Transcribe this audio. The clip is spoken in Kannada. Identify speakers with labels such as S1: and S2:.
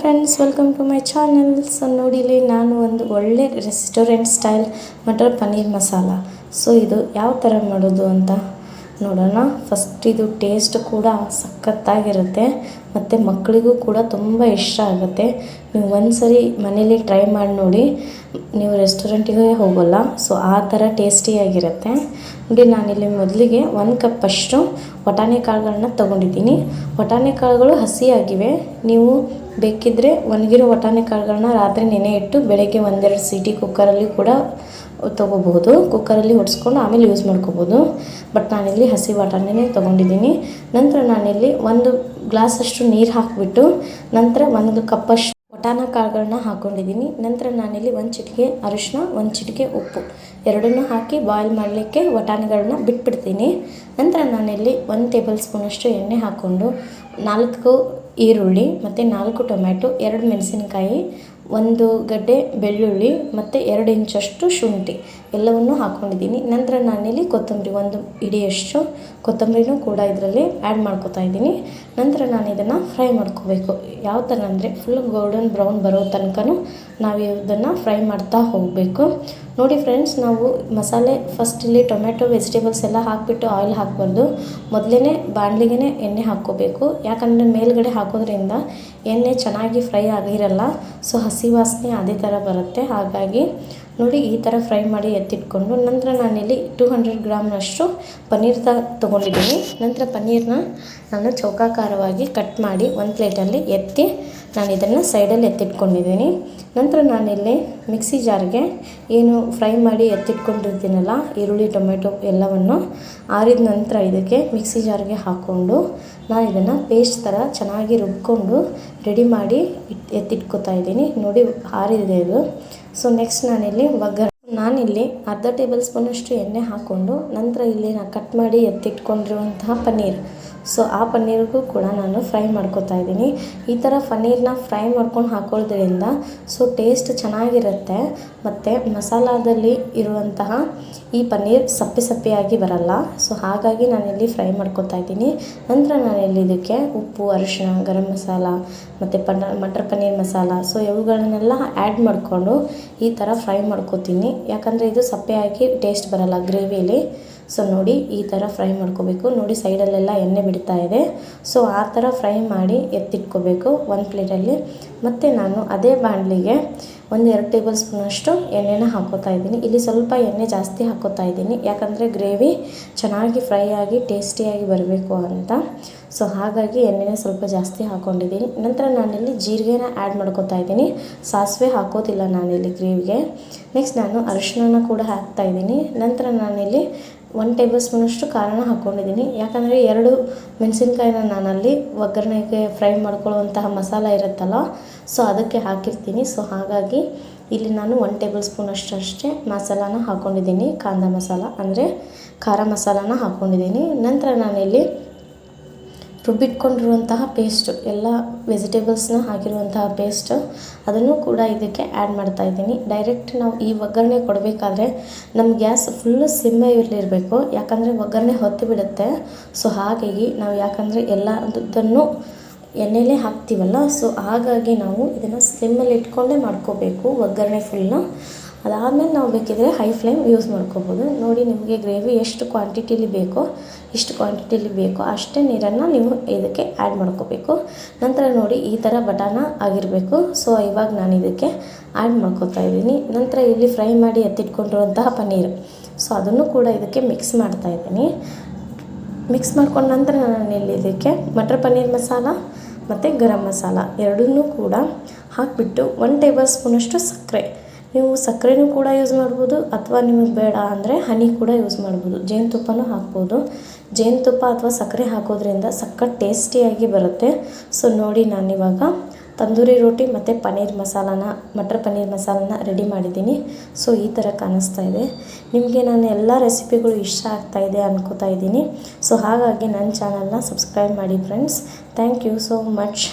S1: Friends welcome to my channel so ನೋಡಿ ಇಲ್ಲಿ ನಾನು ಒಂದು ಒಳ್ಳೆ restaurant style matar paneer masala. So ಇದು ಯಾವ ಥರ ಮಾಡೋದು ಅಂತ ನೋಡೋಣ. ಫಸ್ಟ್ ಇದು ಟೇಸ್ಟ್ ಕೂಡ ಸಖತ್ತಾಗಿರುತ್ತೆ. ಮತ್ತು ಮಕ್ಕಳಿಗೂ ಕೂಡ ತುಂಬ ಇಷ್ಟ ಆಗುತ್ತೆ. ನೀವು ಒಂದು ಸರಿ ಮನೇಲಿ ಟ್ರೈ ಮಾಡಿ ನೋಡಿ. ನೀವು ರೆಸ್ಟೋರೆಂಟಿಗೆ ಹೋಗೋಲ್ಲ. ಸೊ ಆ ಥರ ಟೇಸ್ಟಿಯಾಗಿರುತ್ತೆ ನೋಡಿ, ನಾನಿಲ್ಲಿ ಮೊದಲಿಗೆ ಒಂದು ಕಪ್ ಅಷ್ಟು ವಟಾಣೆ ಕಾಳುಗಳನ್ನ ತೊಗೊಂಡಿದ್ದೀನಿ. ಬಟಾಣಿ ಕಾಳುಗಳು ಹಸಿಯಾಗಿವೆ. ನೀವು ಬೇಕಿದ್ದರೆ ಒಣಗಿರೋ ಬಟಾಣಿ ಕಾಳುಗಳನ್ನ ರಾತ್ರಿ ನೆನೆ ಇಟ್ಟು ಬೆಳಗ್ಗೆ ಒಂದೆರಡು ಸೀಟಿ ಕುಕ್ಕರಲ್ಲಿ ಕೂಡ ತೊಗೋಬಹುದು. ಕುಕ್ಕರಲ್ಲಿ ಹೊಡೆಸ್ಕೊಂಡು ಆಮೇಲೆ ಯೂಸ್ ಮಾಡ್ಕೋಬೋದು ಬಟ್ ನಾನಿಲ್ಲಿ ಹಸಿ ಬಟಾಣಿನೇ ತೊಗೊಂಡಿದ್ದೀನಿ. ನಂತರ ನಾನಿಲ್ಲಿ ಒಂದು ಗ್ಲಾಸಷ್ಟು ನೀರು ಹಾಕಿಬಿಟ್ಟು ನಂತರ ಒಂದು ಕಪ್ಪಷ್ಟು ವಟಾಣ ಕಾಳುಗಳನ್ನ ಹಾಕ್ಕೊಂಡಿದ್ದೀನಿ ನಂತರ ನಾನಿಲ್ಲಿ ಒಂದು ಚಿಟಿಕೆ ಅರಿಶಿನ ಒಂದು ಚಿಟಿಕೆ ಉಪ್ಪು. ಎರಡನ್ನೂ ಹಾಕಿ ಬಾಯ್ಲ್ ಮಾಡಲಿಕ್ಕೆ ಬಟಾಣಿಗಳನ್ನ ಬಿಟ್ಬಿಡ್ತೀನಿ. ನಂತರ ನಾನಿಲ್ಲಿ ಒಂದು ಟೇಬಲ್ ಸ್ಪೂನಷ್ಟು ಎಣ್ಣೆ ಹಾಕ್ಕೊಂಡು ನಾಲ್ಕು ಈರುಳ್ಳಿ ಮತ್ತು ನಾಲ್ಕು ಟೊಮ್ಯಾಟೊ, ಎರಡು ಮೆಣಸಿನಕಾಯಿ ಒಂದು ಗಡ್ಡೆ ಬೆಳ್ಳುಳ್ಳಿ ಮತ್ತು ಎರಡು ಇಂಚಷ್ಟು ಶುಂಠಿ ಎಲ್ಲವನ್ನು ಹಾಕ್ಕೊಂಡಿದ್ದೀನಿ ನಂತರ ನಾನಿಲ್ಲಿ ಕೊತ್ತಂಬರಿ, ಒಂದು ಇಡಿಯಷ್ಟು ಕೊತ್ತಂಬರಿನೂ ಕೂಡ ಇದರಲ್ಲಿ ಆ್ಯಡ್ ಮಾಡ್ಕೊತಾ ಇದ್ದೀನಿ. ನಂತರ ನಾನು ಇದನ್ನು ಫ್ರೈ ಮಾಡ್ಕೋಬೇಕು. ಯಾವ ಥರ ಅಂದರೆ ಫುಲ್ ಗೋಲ್ಡನ್ ಬ್ರೌನ್ ಬರೋ ತನಕನೂ ನಾವು ಇದನ್ನು ಫ್ರೈ ಮಾಡ್ತಾ ಹೋಗಬೇಕು. ನೋಡಿ ಫ್ರೆಂಡ್ಸ್ ನಾವು ಮಸಾಲೆ ಫಸ್ಟ್ ಇಲ್ಲಿ ಟೊಮೆಟೊ ವೆಜಿಟೇಬಲ್ಸ್ ಎಲ್ಲ ಹಾಕಿಬಿಟ್ಟು ಆಯಿಲ್ ಹಾಕಬಾರ್ದು. ಮೊದಲೇ ಬಾಣಲಿಗೆ ಎಣ್ಣೆ ಹಾಕ್ಕೋಬೇಕು. ಯಾಕಂದರೆ ಮೇಲ್ಗಡೆ ಹಾಕೋದ್ರಿಂದ ಎಣ್ಣೆ ಚೆನ್ನಾಗಿ ಫ್ರೈ ಆಗಿರಲ್ಲ ಸೊ ಹಸಿ ವಾಸನೆ ಅದೇ ಥರ ಬರುತ್ತೆ. ಹಾಗಾಗಿ ನೋಡಿ ಈ ಥರ ಫ್ರೈ ಮಾಡಿ ಎತ್ತಿಟ್ಕೊಂಡು ನಂತರ ನಾನಿಲ್ಲಿ ಟೂ ಹಂಡ್ರೆಡ್ ಗ್ರಾಮ್ನಷ್ಟು ಪನ್ನೀರ್ ತ, ತೊಗೊಂಡಿದ್ದೀನಿ. ನಂತರ ಪನ್ನೀರನ್ನ ನಾನು ಚೌಕಾಕಾರವಾಗಿ ಕಟ್ ಮಾಡಿ ಒಂದು ಪ್ಲೇಟಲ್ಲಿ ಎತ್ತಿ ನಾನು ಇದನ್ನು ಸೈಡಲ್ಲಿ ಎತ್ತಿಟ್ಕೊಂಡಿದ್ದೀನಿ. ನಂತರ ನಾನಿಲ್ಲಿ ಮಿಕ್ಸಿ ಜಾರ್ಗೆ ಏನು ಫ್ರೈ ಮಾಡಿ ಎತ್ತಿಟ್ಕೊಂಡಿರ್ತೀನಲ್ಲ, ಈರುಳ್ಳಿ, ಟೊಮೆಟೊ ಎಲ್ಲವನ್ನು ಆರಿದ ನಂತರ ಇದಕ್ಕೆ ಮಿಕ್ಸಿ ಜಾರ್ಗೆ ಹಾಕ್ಕೊಂಡು ನಾನು ಇದನ್ನು ಪೇಸ್ಟ್ ಥರ ಚೆನ್ನಾಗಿ ರುಬ್ಕೊಂಡು ರೆಡಿ ಮಾಡಿ ಇಟ್, ಎತ್ತಿಟ್ಕೊತಾ ಇದ್ದೀನಿ. ನೋಡಿ ಆರಿದೆ ಇದು. ಸೊ, ನೆಕ್ಸ್ಟ್ ನಾನಿಲ್ಲಿ ಒಗ್ಗರಣೆ. ನಾನಿಲ್ಲಿ ಅರ್ಧ ಟೇಬಲ್ ಸ್ಪೂನಷ್ಟು ಎಣ್ಣೆ ಹಾಕ್ಕೊಂಡು ನಂತರ ಇಲ್ಲಿ ನಾನು ಕಟ್ ಮಾಡಿ ಎತ್ತಿಟ್ಕೊಂಡಿರುವಂತಹ ಪನ್ನೀರ್. ಸೊ ಆ ಪನ್ನೀರಿಗೂ ಕೂಡ ನಾನು ಫ್ರೈ ಮಾಡ್ಕೋತಾ ಇದ್ದೀನಿ. ಈ ಥರ ಪನ್ನೀರ್ನ ಫ್ರೈ ಮಾಡ್ಕೊಂಡು ಹಾಕೊಳ್ಳೋದ್ರಿಂದ ಸೊ, ಟೇಸ್ಟ್ ಚೆನ್ನಾಗಿರುತ್ತೆ. ಮತ್ತು ಮಸಾಲದಲ್ಲಿ ಇರುವಂತಹ ಈ ಪನ್ನೀರ್ ಸಪ್ಪೆ ಸಪ್ಪೆಯಾಗಿ ಬರಲ್ಲ. ಸೊ ಹಾಗಾಗಿ ನಾನಿಲ್ಲಿ ಫ್ರೈ ಮಾಡ್ಕೊತಾ ಇದ್ದೀನಿ. ನಂತರ ನಾನಿಲ್ಲಿ ಇದಕ್ಕೆ ಉಪ್ಪು ಅರಿಶಿನ ಗರಂ ಮಸಾಲ, ಮತ್ತು ಪನ್ನ, ಮಟರ್ ಪನ್ನೀರ್ ಮಸಾಲ. ಸೊ ಇವುಗಳನ್ನೆಲ್ಲ ಆ್ಯಡ್ ಮಾಡಿಕೊಂಡು ಈ ಥರ ಫ್ರೈ ಮಾಡ್ಕೊತೀನಿ. ಯಾಕಂದರೆ ಇದು ಸಪ್ಪೆಯಾಗಿ ಟೇಸ್ಟ್ ಬರಲ್ಲ ಗ್ರೇವಿಯಲ್ಲಿ. ಸೊ ನೋಡಿ ಈ ಥರ ಫ್ರೈ ಮಾಡ್ಕೋಬೇಕು. ನೋಡಿ ಸೈಡಲ್ಲೆಲ್ಲ ಎಣ್ಣೆ ಬಿಡ್ತಾ ಇದೆ. ಸೊ ಆ ಥರ ಫ್ರೈ ಮಾಡಿ ಎತ್ತಿಟ್ಕೋಬೇಕು ಒಂದು ಪ್ಲೇಟಲ್ಲಿ ಮತ್ತು ನಾನು ಅದೇ ಬಾಣಲಿಗೆ ಒಂದು ಎರಡು ಟೇಬಲ್ ಸ್ಪೂನಷ್ಟು ಎಣ್ಣೆನ ಹಾಕೋತಾ ಇದ್ದೀನಿ. ಇಲ್ಲಿ ಸ್ವಲ್ಪ ಎಣ್ಣೆ ಜಾಸ್ತಿ ಹಾಕೋತಾ ಇದ್ದೀನಿ. ಯಾಕಂದರೆ ಗ್ರೇವಿ ಚೆನ್ನಾಗಿ ಫ್ರೈ ಆಗಿ ಟೇಸ್ಟಿಯಾಗಿ ಬರಬೇಕು ಅಂತ. ಸೊ ಹಾಗಾಗಿ ಎಣ್ಣೆನ ಸ್ವಲ್ಪ ಜಾಸ್ತಿ ಹಾಕ್ಕೊಂಡಿದ್ದೀನಿ ನಂತರ ನಾನಿಲ್ಲಿ ಜೀರಿಗೆನ ಆ್ಯಡ್ ಮಾಡ್ಕೋತಾ ಇದ್ದೀನಿ. ಸಾಸಿವೆ ಹಾಕೋದಿಲ್ಲ ನಾನಿಲ್ಲಿ ಗ್ರೇವಿಗೆ ನೆಕ್ಸ್ಟ್ ನಾನು ಅರಿಶಿನ ಕೂಡ ಹಾಕ್ತಾ ಇದ್ದೀನಿ. ನಂತರ ನಾನಿಲ್ಲಿ ಒನ್ ಟೇಬಲ್ ಸ್ಪೂನಷ್ಟು ಖಾರನ ಹಾಕ್ಕೊಂಡಿದ್ದೀನಿ. ಯಾಕಂದರೆ ಎರಡು ಮೆಣಸಿನ್ಕಾಯಿನ ನಾನಲ್ಲಿ ಒಗ್ಗರಣೆಗೆ ಫ್ರೈ ಮಾಡ್ಕೊಳ್ಳುವಂತಹ ಮಸಾಲ ಇರುತ್ತಲ್ಲ ಸೊ ಅದಕ್ಕೆ ಹಾಕಿರ್ತೀನಿ. ಸೊ ಹಾಗಾಗಿ ಇಲ್ಲಿ ನಾನು ಒನ್ ಟೇಬಲ್ ಸ್ಪೂನಷ್ಟು ಅಷ್ಟೇ ಮಸಾಲಾನ ಹಾಕ್ಕೊಂಡಿದ್ದೀನಿ ಕಾಂದ ಮಸಾಲ ಅಂದರೆ ಖಾರ ಮಸಾಲಾನ ಹಾಕ್ಕೊಂಡಿದ್ದೀನಿ ನಂತರ ನಾನಿಲ್ಲಿ ರುಬ್ಬಿಟ್ಕೊಂಡಿರುವಂತಹ ಪೇಸ್ಟು ಎಲ್ಲ ವೆಜಿಟೇಬಲ್ಸ್ನ ಹಾಕಿರುವಂತಹ ಪೇಸ್ಟ್ ಅದನ್ನು ಕೂಡ ಇದಕ್ಕೆ ಆ್ಯಡ್ ಮಾಡ್ತಾ ಇದ್ದೀನಿ. ಡೈರೆಕ್ಟ್ ನಾವು ಈ ಒಗ್ಗರಣೆ ಕೊಡಬೇಕಾದ್ರೆ ನಮ್ಮ ಗ್ಯಾಸ್ ಫುಲ್ಲು ಸಿಮ್ಮೆಯಲ್ಲಿರಬೇಕು ಯಾಕಂದರೆ ಒಗ್ಗರಣೆ ಹೊತ್ತು ಬಿಡುತ್ತೆ. ಸೊ ಹಾಗಾಗಿ ನಾವು ಯಾಕಂದರೆ ಎಲ್ಲದನ್ನು ಎಣ್ಣೆಲೇ ಹಾಕ್ತೀವಲ್ಲ ಸೊ ಹಾಗಾಗಿ ನಾವು ಇದನ್ನು ಸಿಮ್ಮಲ್ಲಿ ಇಟ್ಕೊಂಡೇ ಮಾಡ್ಕೋಬೇಕು ಒಗ್ಗರಣೆ ಫುಲ್ಲು ಅದಾದಮೇಲೆ ನಾವು ಬೇಕಿದ್ರೆ ಹೈ ಫ್ಲೇಮ್ ಯೂಸ್ ಮಾಡ್ಕೋಬೋದು. ನೋಡಿ ನಿಮಗೆ ಗ್ರೇವಿ ಎಷ್ಟು ಕ್ವಾಂಟಿಟಿಲಿ ಬೇಕೋ ಇಷ್ಟು ಕ್ವಾಂಟಿಟಿಲಿ ಬೇಕೋ ಅಷ್ಟೇ ನೀರನ್ನು ನೀವು ಇದಕ್ಕೆ ಆ್ಯಡ್ ಮಾಡ್ಕೋಬೇಕು. ನಂತರ ನೋಡಿ ಈ ಥರ ಬಟಾಣ ಆಗಿರಬೇಕು. ಸೊ ಇವಾಗ ನಾನು ಇದಕ್ಕೆ ಆ್ಯಡ್ ಮಾಡ್ಕೋತಾ ಇದ್ದೀನಿ. ನಂತರ ಇಲ್ಲಿ ಫ್ರೈ ಮಾಡಿ ಎತ್ತಿಟ್ಕೊಂಡಿರುವಂತಹ ಪನ್ನೀರ್. ಸೊ ಅದನ್ನು ಕೂಡ ಇದಕ್ಕೆ ಮಿಕ್ಸ್ ಮಾಡ್ತಾ ಇದ್ದೀನಿ. ಮಿಕ್ಸ್ ಮಾಡ್ಕೊಂಡ ನಂತರ ನಾನು ಇಲ್ಲಿ ಇದಕ್ಕೆ ಮಟರ್ ಪನ್ನೀರ್ ಮಸಾಲ ಮತ್ತು ಗರಂ ಮಸಾಲ ಎರಡನ್ನೂ ಕೂಡ ಹಾಕಿಬಿಟ್ಟು ಒನ್ ಟೇಬಲ್ ಸ್ಪೂನಷ್ಟು ಸಕ್ಕರೆ. ನೀವು ಸಕ್ಕರೆನೂ ಕೂಡ ಯೂಸ್ ಮಾಡ್ಬೋದು ಅಥವಾ ನಿಮಗೆ ಬೇಡ ಅಂದರೆ ಹನಿ ಕೂಡ ಯೂಸ್ ಮಾಡ್ಬೋದು. ಜೇನುತುಪ್ಪನೂ ಹಾಕ್ಬೋದು. ಜೇನುತುಪ್ಪ ಅಥವಾ ಸಕ್ಕರೆ ಹಾಕೋದ್ರಿಂದ ಸಖತ್ ಟೇಸ್ಟಿಯಾಗಿ ಬರುತ್ತೆ. ಸೊ ನೋಡಿ ನಾನಿವಾಗ ತಂದೂರಿ ರೋಟಿ ಮತ್ತು ಪನ್ನೀರ್ ಮಸಾಲಾನ, ಮಟರ್ ಪನ್ನೀರ್ ಮಸಾಲಾನ ರೆಡಿ ಮಾಡಿದ್ದೀನಿ. ಸೊ ಈ ಥರ ಕಾಣಿಸ್ತಾ ಇದೆ. ನಿಮಗೆ ನಾನು ಎಲ್ಲ ರೆಸಿಪಿಗಳು ಇಷ್ಟ ಆಗ್ತಾ ಇದೆ ಅನ್ಕೋತಾ ಇದ್ದೀನಿ. ಸೊ ಹಾಗಾಗಿ ನನ್ನ ಚಾನಲ್ನ ಸಬ್ಸ್ಕ್ರೈಬ್ ಮಾಡಿ friends thank you so much